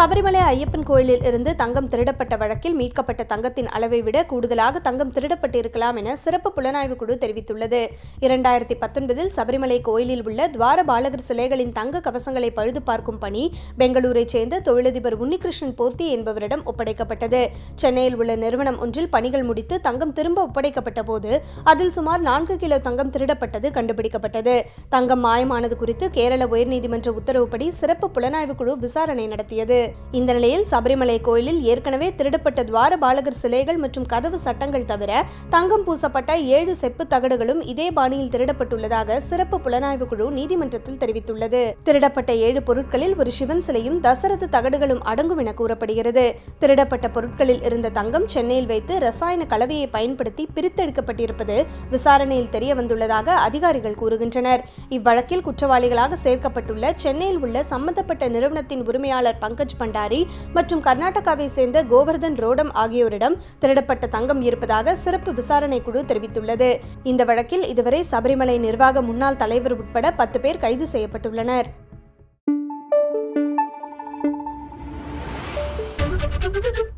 சபரிமலை ஐயப்பன் கோயிலில் இருந்து தங்கம் திருடப்பட்ட வழக்கில் மீட்கப்பட்ட தங்கத்தின் அளவை விட கூடுதலாக தங்கம் திருடப்பட்டிருக்கலாம் என சிறப்பு புலனாய்வு குழு தெரிவித்துள்ளது. இரண்டாயிரத்தி பத்தொன்பதில் சபரிமலை கோயிலில் உள்ள துவார பாலகர் சிலைகளின் தங்க கவசங்களை பழுது பார்க்கும் பணி பெங்களூரைச் சேர்ந்த தொழிலதிபர் உன்னிகிருஷ்ணன் போத்தி என்பவரிடம் ஒப்படைக்கப்பட்டது. சென்னையில் உள்ள நிறுவனம் ஒன்றில் பணிகள் முடித்து தங்கம் திரும்ப ஒப்படைக்கப்பட்ட போது அதில் சுமார் நான்கு கிலோ தங்கம் திருடப்பட்டது கண்டுபிடிக்கப்பட்டது. தங்கம் மாயமானது குறித்து கேரள உயர்நீதிமன்ற உத்தரவுப்படி சிறப்பு புலனாய்வு குழு விசாரணை நடத்தியது. இந்த நிலையில் சபரிமலை கோயிலில் ஏற்கனவே திருடப்பட்ட துவார பாலகர் சிலைகள் மற்றும் கதவு சட்டங்கள் தவிர தங்கம் பூசப்பட்ட ஏழு செப்பு தகடுகளும் இதே பாணியில் திருடப்பட்டுள்ளதாக சிறப்பு புலனாய்வு குழு நீதிமன்றத்தில் தெரிவித்துள்ளது. திருடப்பட்ட ஏழு பொருட்களில் ஒரு சிவன் சிலையும் தசரது தகடுகளும் அடங்கும் என கூறப்படுகிறது. திருடப்பட்ட பொருட்களில் இருந்த தங்கம் சென்னையில் வைத்து ரசாயன கலவையை பயன்படுத்தி பிரித்தெடுக்கப்பட்டிருப்பது விசாரணையில் தெரிய வந்துள்ளதாக அதிகாரிகள் கூறுகின்றனர். இவ்வழக்கில் குற்றவாளிகளாக சேர்க்கப்பட்டுள்ள சென்னையில் உள்ள சம்பந்தப்பட்ட நிறுவனத்தின் உரிமையாளர் பங்கஜ் பண்டாரி மற்றும் கர்நாடகாவை சேர்ந்த கோவர்தன் ரோடம் ஆகியோரிடம் திருடப்பட்ட தங்கம் இருப்பதாக சிறப்பு விசாரணை குழு தெரிவித்துள்ளது இந்த வழக்கில் இதுவரை சபரிமலை நிர்வாக முன்னாள் தலைவர் உட்பட பத்து பேர் கைது செய்யப்பட்டுள்ளனர் Thank you.